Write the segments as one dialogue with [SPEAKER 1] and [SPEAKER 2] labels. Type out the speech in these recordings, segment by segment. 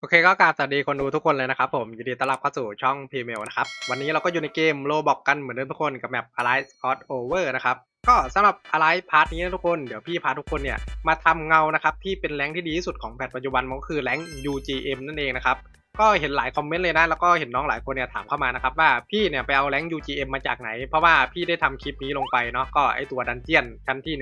[SPEAKER 1] โอเคก็กราบสวัสดีคนดูทุกคนเลยนะครับผมยินดีต้อนรับเข้าสู่ช่องพ m เมลนะครับ วันนี้เราก็อยู่ในเกมโลบอกกันเหมือนเดิมทุกคนกับแมป Alive Scott Over นะครับ ก็สำหรับ Alive พาร์ทนี้นะทุกคน เดี๋ยวพี่พาทุกคนเนี่ย มาทำเงานะครับ ที่เป็นแรงที่ดีที่สุดของแพทปัจจุบันมันก็คือแรง UGM นั่นเองนะครับ ก็เห็นหลายคอมเมนต์เลยนะ แล้วก็เห็นน้องหลายคนเนี่ยถามเข้ามานะครับว่าพี่เนี่ยไปเอาแรง UGM มาจากไหน เพราะว่าพี่ได้ทำคลิปนี้ลงไปเนาะก็ไอตัวดันเจียนชั้นที่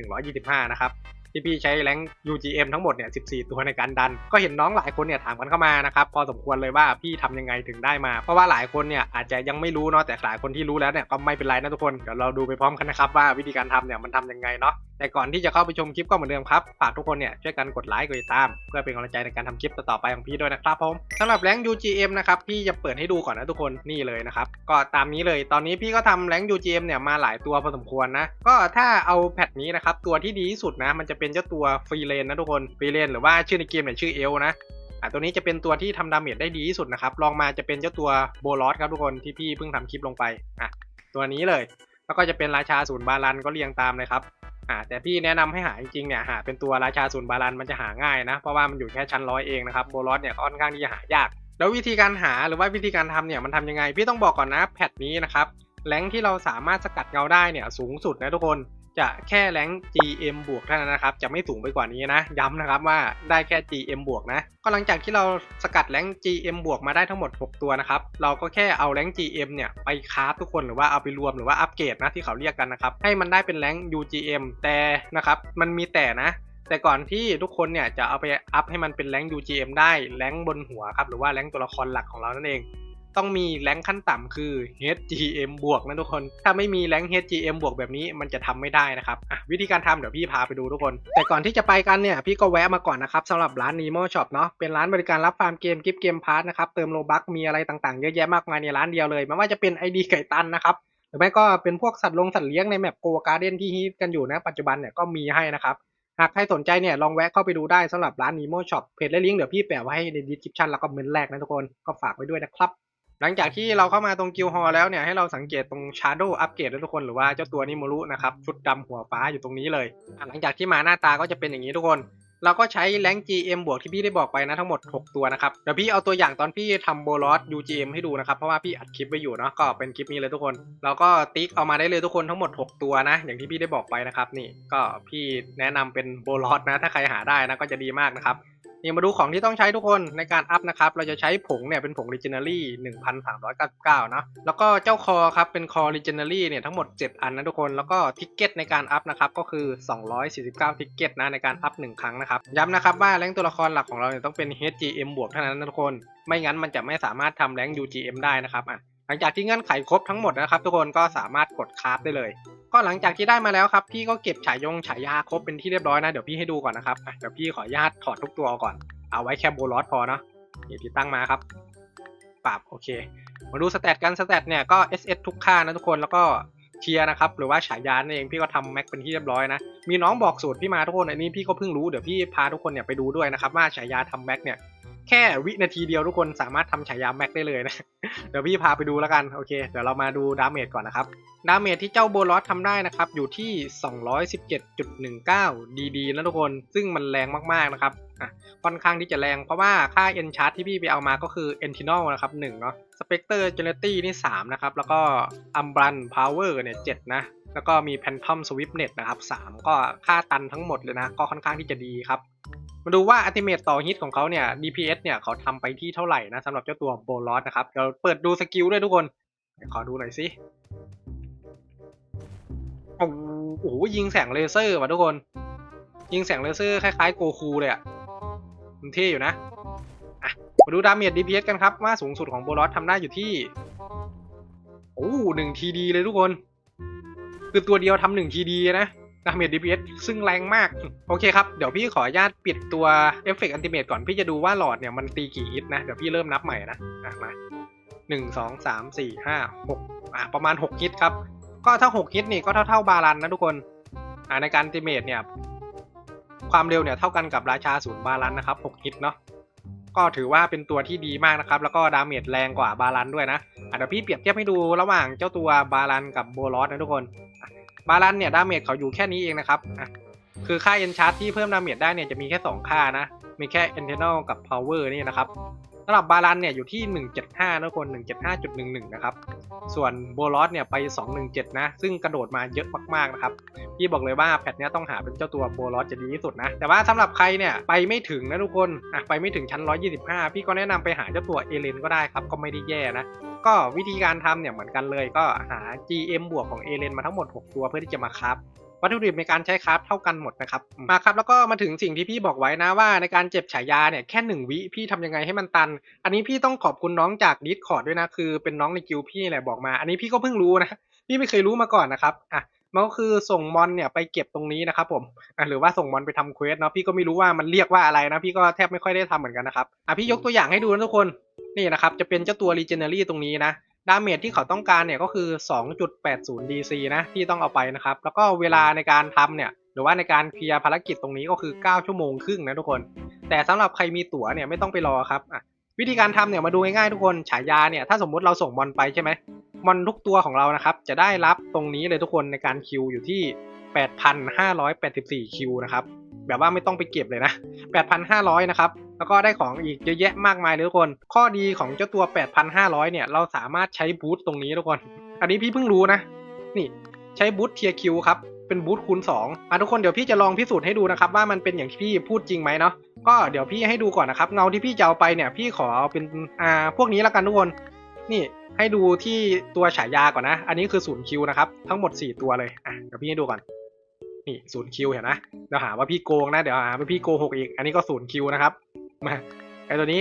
[SPEAKER 1] 125 นะครับ ที่พี่ใช้แรง UGM ทั้งหมดเนี่ย 14 ตัวในการดัน ก็เห็นน้องหลายคนเนี่ยถามกันเข้ามานะครับพอสมควรเลยว่าพี่ทำยังไงถึงได้มา เพราะว่าหลายคนเนี่ยอาจจะยังไม่รู้เนาะแต่หลายคนที่รู้แล้วเนี่ยก็ไม่เป็นไรนะทุกคนเดี๋ยวเราดูไปพร้อมกันนะครับว่าวิธีการทำเนี่ยมันทำยังไงเนาะแต่ก่อนที่จะเข้าไปชมคลิปก็เหมือนเดิมครับฝากทุกคนเนี่ยช่วยกันกดไลค์กดติดตาม เพื่อเป็นกำลังใจในการทำคลิปต่อไปของพี่ด้วยนะครับผมสำหรับแรง UGM นะครับพี่จะเปิดให้ดูก่อนนะทุกคนนี่เลยนะครับก็ตามนี้เลยตอนนี้พี่ก็ทำแรง UGM เนี่ยมาหลายตัวพอสมควรนะก็ถ้าเอาแพทนี้นะครับตัวที่ดีที่สุดนะมันจะเป็นเจ้าตัวฟรีเลนนะทุกคนฟรีเลนหรือว่าชื่อในเกมเนี่ยชื่อเอลนะอะตัวนี้จะเป็นตัวที่ทำดาเมจได้ดีที่สุดนะครับลองมาจะเป็นเจ้าตัวโบลอสครับทุกคนที่พี่เพิ่งทำคลิปลงไปอะตัวนี้เลย แล้วก็จะเป็นราชาศูนย์บาลันก็เรียงตามเลยครับอ่าแต่พี่แนะนำให้หาจริงๆเนี่ยหาเป็นตัวราชาศูนย์บาลันมันจะหาง่ายนะเพราะว่ามันอยู่แค่ชั้นร้อยเองนะครับโบลอสเนี่ยค่อนข้างที่จะหายาก แล้ววิธีการหาหรือว่าวิธีการทำเนี่ยมันทำยังไง พี่ต้องบอกก่อนนะแพทนี้นะครับแรงค์ที่เราสามารถสกัดเงาได้เนี่ยสูงสุดนะทุกคน จะแค่แรง GM บวกเท่านั้นนะครับ จะไม่สูงไปกว่านี้นะ ย้ำนะครับว่าได้แค่ GM บวกนะ ก็หลังจากที่เราสกัดแรง GM บวกมาได้ทั้งหมด 6 ตัวนะครับ เราก็แค่เอาแรง GM เนี่ยไปคราทุกคนหรือว่าเอาไปรวมหรือว่าอัปเกรดนะที่เขาเรียกกันนะครับ ให้มันได้เป็นแรง UGM แต่นะครับมันมีแต่นะแต่ก่อนที่ทุกคนเนี่ยจะเอาไปอัพให้มันเป็นแรง UGM ได้แรงบนหัวครับหรือว่าแรงตัวละครหลักของเรานั่นเอง ต้องมีแรงขั้นต่ำคือ HGM บวกนะทุกคน ถ้าไม่มีแรง HGM บวกแบบนี้มันจะทำไม่ได้นะครับอะวิธีการทำเดี๋ยวพี่พาไปดูทุกคน แต่ก่อนที่จะไปกันเนี่ยพี่ก็แวะมาก่อนนะครับสำหรับร้าน Nemo Shop เนาะเป็นร้านบริการรับฟาร์มเกมกิฟต์เกมพาร์ทนะครับเติมโลบัคมีอะไรต่างๆเยอะแยะมากมายในร้านเดียวเลยไม่ว่าจะเป็น ID ไก่ตันนะครับหรือไม่ก็เป็นพวกสัตว์ลงสัตว์เลี้ยงในแมปโกการ์เด้นที่ฮิตกันอยู่นะปัจจุบันเนี่ยก็มีให้นะครับหากใครสนใจเนี่ยลองแวะเข้าไปดูได้สำหรับร้าน Nemo Shop เพจและลิงก์เดี๋ยวพี่แปะไว้ให้ใน description แล้วก็เมนแรกนะทุกคนก็ฝากไว้ด้วยนะครับ หลังจากที่เราเข้ามาตรงกิลฮอลแล้วเนี่ยให้เราสังเกตตรง Shadow อัปเกรดนะทุกคนหรือว่าเจ้าตัวนิโมรุนะครับชุดดำหัวฟ้าอยู่ตรงนี้เลย หลังจากที่มาหน้าตาก็จะเป็นอย่างนี้ทุกคน เราก็ใช้แรง GM บวกที่พี่ได้บอกไปนะทั้งหมด 6 ตัวนะครับ เดี๋ยวพี่เอาตัวอย่างตอนพี่ทำโบลอส UGM ให้ดูนะครับ เพราะว่าพี่อัดคลิปไว้อยู่เนาะก็เป็นคลิปนี้เลยทุกคน เราก็ติ๊กเอามาได้เลยทุกคนทั้งหมด 6 ตัวนะ อย่างที่พี่ได้บอกไปนะครับนี่ก็พี่แนะนำเป็นโบลอสนะถ้าใครหาได้นะก็จะดีมากนะครับี่มาดูของที่ต้องใช้ทุกคนในการอัพนะครับ เราจะใช้ผงเนี่ยเป็นผง Legendary 1,399เนาะแล้วก็เจ้าคอครับเป็นคอ Legendary เนี่ยทั้งหมด 7 อันนะทุกคนแล้วก็ทิกเก็ตในการอัพนะครับก็คือ 249 ทิกเก็ตนะในการอัพ 1 ครั้งนะครับ ย้ำนะครับว่าแรงตัวละครหลักของเราเนี่ยต้องเป็น HGM บวกเท่านั้นนะทุกคน ไม่งั้นมันจะไม่สามารถทำแรง UGM ได้นะครับอะหลังจากที่เงื่อนไขครบทั้งหมดนะครับ ทุกคนก็สามารถกดคราฟได้เลย ก็หลังจากที่ได้มาแล้วครับ พี่ก็เก็บฉายงฉายาครบเป็นที่เรียบร้อยนะ เดี๋ยวพี่ให้ดูก่อนนะครับเดี๋ยวพี่ขออนุญาตถอดทุกตัวออกก่อน เอาไว้แค่โบลอสพอเนาะนี่ที่ตั้งมาครับปรับโอเค มาดูสเตตกันสเตตเนี่ยก็ SS ทุกค่านะทุกคนแล้วก็เทียร์นะครับหรือว่าฉายานั่นเองพี่ก็ทำแม็กเป็นที่เรียบร้อยนะมีน้องบอกสูตรพี่มาทุกคนอันนี้พี่ก็เพิ่งรู้เดี๋ยวพี่พาทุกคนเนี่ยไปดูด้วยนะครับว่าฉายาทำแม็กเนี่ย แค่วินาทีเดียวทุกคนสามารถทำฉายาแม็กได้เลยนะ เดี๋ยวพี่พาไปดูแล้วกัน โอเค เดี๋ยวเรามาดูดาเมจก่อนนะครับ ดาเมจที่เจ้าโบลอสทำได้นะครับ อยู่ที่ 217.19ดีๆนะทุกคน ซึ่งมันแรงมากๆนะครับอะค่อนข้างที่จะแรงเพราะว่าค่า N chart ที่พี่ไปเอามาก็คือ e n t i n a l นะครับ1เนาะ Spectre Agility นี่ 3 นะครับ แล้วก็ Umbran Power เนี่ย 7 นะ แล้วก็มี Phantom Swiftness นะครับ 3 ก็ค่าตันทั้งหมดเลยนะ ก็ค่อนข้างที่จะดีครับ มาดูว่า Ultimate ต่อฮิตของเขาเนี่ย DPS เนี่ยเขาทำไปที่เท่าไหร่นะสำหรับเจ้าตัวโบลอสนะครับ เดี๋ยวเปิดดูสกิลด้วยทุกคนเดี๋ยวขอดูหน่อยสิโอ้โหยิงแสงเลเซอร์ว่ะทุกคน ยิงแสงเลเซอร์คล้ายๆโกคูเลยอะมันเท่อยู่นะอะมาดูดาเมจ DPS กันครับว่าสูงสุดของโบลอสทำได้อยู่ที่ โอ้หนึ่งทีดีเลยทุกคน คือตัวเดียวทำหนึ่งทีดีนะดาเมจ DPS ซึ่งแรงมาก โอเคครับ เดี๋ยวพี่ขออนุญาตปิดตัวเอฟเฟกต์อันติเมตก่อน พี่จะดูว่าหลอดเนี่ยมันตีกี่ฮิตนะ เดี๋ยวพี่เริ่มนับใหม่นะอะมาหนึ่งสองสามสี่ห้าหกอะประมาณหกฮิตครับ ก็ถ้าหกฮิตนี่ก็เท่าเท่าบาลันนะทุกคนอ่าในการอันติเมตเนี่ย ความเร็วเนี่ยเท่ากันกับราชาศูนย์บาลันนะครับ6ฮิตเนาะก็ถือว่าเป็นตัวที่ดีมากนะครับ แล้วก็ดาเมจแรงกว่าบาลันด้วยนะอะเดี๋ยวพี่เปรียบเทียบให้ดูระหว่างเจ้าตัวบาลันกับโบลอสนะทุกคนอะ บาลันเนี่ยดาเมจเขาอยู่แค่นี้เองนะครับอะคือค่าเอ็นชาร์ที่เพิ่มดาเมจได้เนี่ยจะมีแค่ 2 ค่านะ มีแค่ internal กับ power นี่นะครับ สำหรับบาลานเนี่ยอยู่ที่ 175นะทุกคน 175.11 นะครับ ส่วนโบลอสเนี่ยไป 217 นะ ซึ่งกระโดดมาเยอะมากๆนะครับ พี่บอกเลยว่าแพทเนี้ยต้องหาเป็นเจ้าตัวโบลอสจะดีที่สุดนะ แต่ว่าสำหรับใครเนี่ยไปไม่ถึงนะทุกคนอะไปไม่ถึงชั้น 125 พี่ก็แนะนำไปหาเจ้าตัวเอเลนก็ได้ครับ ก็ไม่ได้แย่นะ ก็วิธีการทำเนี่ยเหมือนกันเลยก็หา GM บวกของเอเลนมาทั้งหมด 6 ตัวเพื่อที่จะมาครับ วัตถุดิบในการใช้คราฟเท่ากันหมดนะครับมาครับแล้วก็มาถึงสิ่งที่พี่บอกไว้นะว่าในการเจ็บฉายาเนี่ยแค่หนึ่งวิพี่ทำยังไงให้มันตัน อันนี้พี่ต้องขอบคุณน้องจากดิสคอร์ดด้วยนะคือเป็นน้องในกิลด์พี่แหละบอกมา อันนี้พี่ก็เพิ่งรู้นะพี่ไม่เคยรู้มาก่อนนะครับอะมันก็คือส่งมอนเนี่ยไปเก็บตรงนี้นะครับผมอะหรือว่าส่งมอนไปทำเควสเนาะพี่ก็ไม่รู้ว่ามันเรียกว่าอะไรนะพี่ก็แทบไม่ค่อยได้ทำเหมือนกันนะครับอะพี่ยกตัวอย่างให้ดูนะทุกคนนี่นะครับจะเป็นเจ้าตัว Legendary ตรงนี้นะ ดาเมจที่เขาต้องการเนี่ยก็คือ 2.80 DC นะที่ต้องเอาไปนะครับ แล้วก็เวลาในการทำเนี่ยหรือว่าในการเคลียร์ภารกิจตรงนี้ก็คือ 9 ชั่วโมงครึ่งนะทุกคน แต่สำหรับใครมีตั๋วเนี่ยไม่ต้องไปรอครับอะวิธีการทำเนี่ยมาดูง่ายๆทุกคนฉายาเนี่ยถ้าสมมุติเราส่งมอนไปใช่ไหมมอนทุกตัวของเรานะครับจะได้รับตรงนี้เลยทุกคนในการคิวอยู่ที่ 8,584 คิวนะครับแบบว่าไม่ต้องไปเก็บเลยนะ 8,500 นะครับ แล้วก็ได้ของอีกเยอะแยะมากมายเลยทุกคน ข้อดีของเจ้าตัว 8,500 เนี่ย เราสามารถใช้บูทตรงนี้ทุกคน อันนี้พี่เพิ่งรู้นะ นี่ใช้บูทเทียคิวครับ เป็นบูทคูณ2อะทุกคนเดี๋ยวพี่จะลองพิสูจน์ให้ดูนะครับว่ามันเป็นอย่างที่พี่พูดจริงไหมเนาะ ก็เดี๋ยวพี่ให้ดูก่อนนะครับ เงาที่พี่จะเอาไปเนี่ย พี่ขอเอาเป็นอ่าพวกนี้แล้วกันทุกคน นี่ให้ดูที่ตัวฉายาก่อนนะ อันนี้คือศูนย์คิวนะครับ ทั้งหมด 4 ตัวเลย อะเดี๋ยวพี่ให้ดูก่อน นี่ศูนย์คิวเห็นนะ เดี๋ยวหาว่าพี่โกงนะ เดี๋ยวหาว่าพี่โกหกอีก อันนี้ก็ศูนย์คิวนะครับ มาไอตัวนี้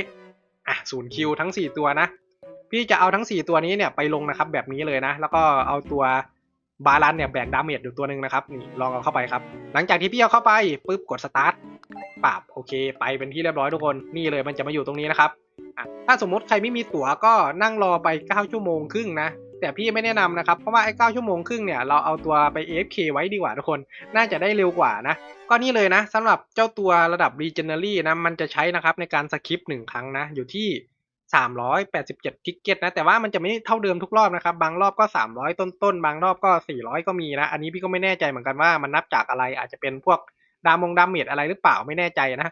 [SPEAKER 1] อะศูนย์คิวทั้ง 4 ตัวนะ พี่จะเอาทั้ง 4 ตัวนี้เนี่ยไปลงนะครับแบบนี้เลยนะ แล้วก็เอาตัวบาลานเนี่ยแบกดาเมจอยู่ตัวหนึ่งนะครับนี่ลองเอาเข้าไปครับ หลังจากที่พี่เอาเข้าไปปุ๊บกดสตาร์ทปรับโอเค ไปเป็นที่เรียบร้อยทุกคนนี่เลยมันจะมาอยู่ตรงนี้นะครับถ้าสมมติใครไม่มีตั๋วก็นั่งรอไป 9 ชั่วโมงครึ่งนะ แต่พี่ไม่แนะนำนะครับ เพราะว่าไอ้9ชั่วโมงครึ่งเนี่ยเราเอาตัวไป AFK ไว้ดีกว่าทุกคน น่าจะได้เร็วกว่านะ ก็นี่เลยนะสำหรับเจ้าตัวระดับ Regenery นะมันจะใช้นะครับในการสคริปหนึ่งครั้งนะ อยู่ที่ 387 ทิกเก็ตนะ แต่ว่ามันจะไม่เท่าเดิมทุกรอบนะครับ บางรอบก็ 300 ต้นๆ บางรอบก็ 400 ก็มีนะ อันนี้พี่ก็ไม่แน่ใจเหมือนกันว่ามันนับจากอะไรอาจจะเป็นพวกดามงดาเมจอะไรหรือเปล่าไม่แน่ใจนะ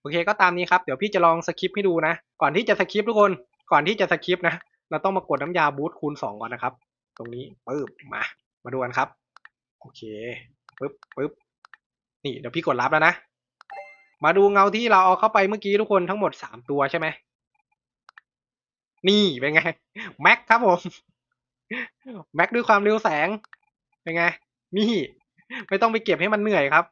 [SPEAKER 1] โอเคก็ตามนี้ครับเดี๋ยวพี่จะลองสคริปต์ให้ดูนะ ก่อนที่จะสคริปทุกคนก่อนที่จะสคิปนะ เราต้องมากดน้ำยาบูทคูณ 2 ก่อนนะครับ ตรงนี้ปึ๊บมา มาดูกันครับ โอเคปึ๊บปึ๊บนี่เดี๋ยวพี่กดรับแล้วนะ มาดูเงาที่เราเอาเข้าไปเมื่อกี้ทุกคนทั้งหมด 3 ตัวใช่ไหมนี่เป็นไงแม็กครับผมแม็กด้วยความเร็วแสงเป็นไงนี่ไม่ต้องไปเก็บให้มันเหนื่อยครับ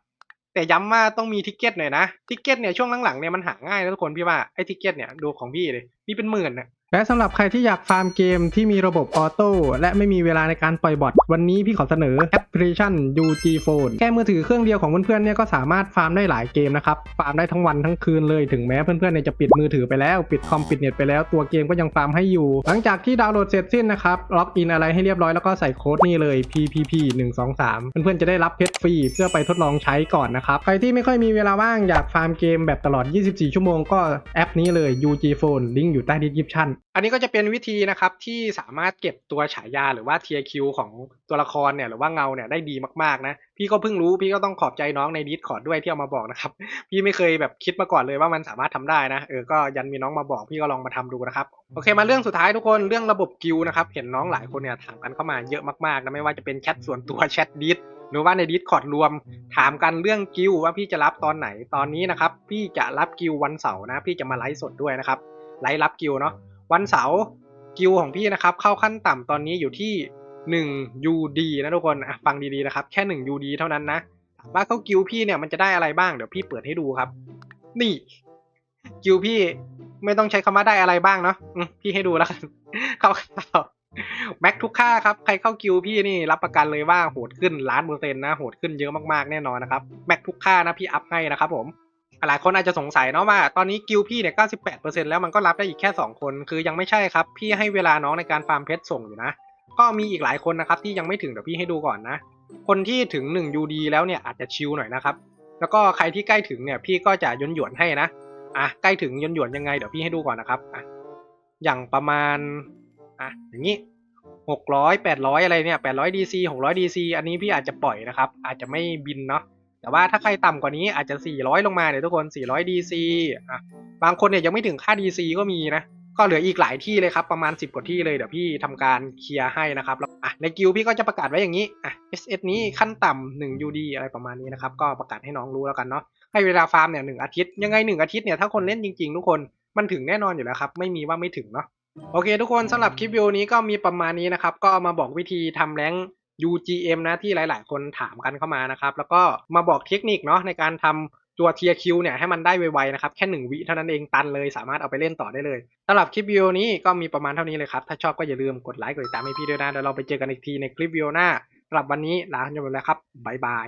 [SPEAKER 1] แต่ย้ำว่าต้องมีทิกเก็ตหน่อยนะทิกเก็ตเนี่ยช่วงหลังๆเนี่ยมันหาง่ายนะทุกคนพี่ว่าไอ้ทิกเก็ตเนี่ยดูของพี่เลยมีเป็นหมื่นน่ะ และสำหรับใครที่อยากฟาร์มเกมที่มีระบบออโต้และไม่มีเวลาในการปล่อยบอทวันนี้พี่ขอเสนอแอปพลิเคชัน UG Phone แค่มือถือเครื่องเดียวของเพื่อนๆเนี่ยก็สามารถฟาร์มได้หลายเกมนะครับ ฟาร์มได้ทั้งวันทั้งคืนเลยถึงแม้เพื่อนๆเนี่ยจะปิดมือถือไปแล้ว ปิดคอมปิดเน็ตไปแล้วตัวเกมก็ยังฟาร์มให้อยู่ หลังจากที่ดาวน์โหลดเสร็จสิ้นนะครับล็อกอินอะไรให้เรียบร้อยแล้วก็ใส่โค้ดนี่เลย PPP 1 2 3เพื่อนๆจะได้รับเพชรฟรีเพื่อไปทดลองใช้ก่อนนะครับใครที่ไม่ค่อยมีเวลาว่างอยากฟาร์มเกมแบบตลอด 24 ชั่วโมงก็แอปนี้เลย UG Phone ลิงก์อยู่ใต้ดีสคริปชั่นอันนี้ก็จะเป็นวิธีนะครับที่สามารถเก็บตัวฉายาหรือว่าเทียคิวของตัวละครเนี่ยหรือว่าเงาเนี่ยได้ดีมากๆนะพี่ก็เพิ่งรู้พี่ก็ต้องขอบใจน้องในดิสคอร์ดด้วยที่เอามาบอกนะครับพี่ไม่เคยแบบคิดมาก่อนเลยว่ามันสามารถทำได้นะเออก็ยันมีน้องมาบอกพี่ก็ลองมาทำดูนะครับโอเคมาเรื่องสุดท้ายทุกคนเรื่องระบบกิลด์นะครับเห็นน้องหลายคนเนี่ยถามกันเข้ามาเยอะมากๆนะไม่ว่าจะเป็นแชทส่วนตัวแชทดิสหรือว่าในดิสคอร์ดรวม ถามกันเรื่องกิลด์ว่าพี่จะรับตอนไหนตอนนี้นะครับพี่จะรับกิลด์วันเสาร์นะ พี่จะมาไลฟ์สดด้วยนะครับไลฟ์รับกิลด์เนาะ วันเสาร์กิลของพี่นะครับเข้าขั้นต่ำตอนนี้อยู่ที่ 1 UD นะทุกคนอะฟังดีๆนะครับ แค่ 1 UD เท่านั้นนะถามว่าเข้ากิลพี่เนี่ยมันจะได้อะไรบ้างเดี๋ยวพี่เปิดให้ดูครับ นี่กิลพี่ไม่ต้องใช้คำว่าได้อะไรบ้างเนาะพี่ให้ดูแล้วกันเข้าแม็กทุกค่าครับใครเข้ากิลพี่นี่รับประกันเลยว่าโหดขึ้นล้านเปอร์เซ็นต์นะโหดขึ้นเยอะมากๆแน่นอนนะครับแม็กทุกค่านะพี่อัพให้นะครับผม หลายคนอาจจะสงสัยเนาะว่าตอนนี้กิลพี่เนี่ย98%แล้วมันก็รับได้อีกแค่2คน คือยังไม่ใช่ครับ พี่ให้เวลาน้องในการฟาร์มเพชรส่งอยู่นะ ก็มีอีกหลายคนนะครับที่ยังไม่ถึงเดี๋ยวพี่ให้ดูก่อนนะ คนที่ถึง1 UD แล้วเนี่ยอาจจะชิลหน่อยนะครับแล้วก็ใครที่ใกล้ถึงเนี่ยพี่ก็จะยนหยวนให้นะอะใกล้ถึงยนหยวนยังไงเดี๋ยวพี่ให้ดูก่อนนะครับอะอย่างประมาณอะอย่างนี้หกร้อยแปดร้อยอะไรเนี่ยแปดร้อยดีซีหกร้อยดีซีอันนี้พี่อาจจะปล่อยนะครับ อาจจะไม่บินเนาะ แต่ว่าถ้าใครต่ำกว่านี้อาจจะ 400 ลงมาเนี่ยทุกคน 400 DC อะบางคนเนี่ยยังไม่ถึงค่า DC ก็มีนะ ก็เหลืออีกหลายที่เลยครับประมาณ 10 กว่าที่เลยเดี๋ยวพี่ทำการเคลียร์ให้นะครับแล้วอะในกิลพี่ก็จะประกาศไว้อย่างนี้อะ SS นี้ขั้นต่ำ1 UD อะไรประมาณนี้นะครับก็ประกาศให้น้องรู้แล้วกันเนาะให้เวลาฟาร์มเนี่ยหอาทิตย์ยังไงหนึ่งอาทิตย์เนี่ยถ้าคนเล่นจริงๆ ทุกคนมันถึงแน่นอนอยู่แล้วครับไม่มีว่าไม่ถึงเนาะโอเค ทุกคนสำหรับคลิปวิดีโอนี้ก็มีประมาณนี้นะครับก็มาบอกวิธีทำแรง UGM นะที่หลาย ๆ คนถามกันเข้ามานะครับ แล้วก็มาบอกเทคนิคเนาะในการทำตัวเทียคิวเนี่ยให้มันได้ไว ๆ นะครับ แค่หนึ่งวิเท่านั้นเองตันเลยสามารถเอาไปเล่นต่อได้เลยสำหรับคลิปวิดีโอนี้ก็มีประมาณเท่านี้เลยครับ ถ้าชอบก็อย่าลืมกดไลค์กดติดตามให้พี่ด้วยนะเดี๋ยวเราไปเจอกันอีกทีในคลิปวิดีโอหน้าสำหรับวันนี้ลาไปก่อนแล้วครับบ๊ายบาย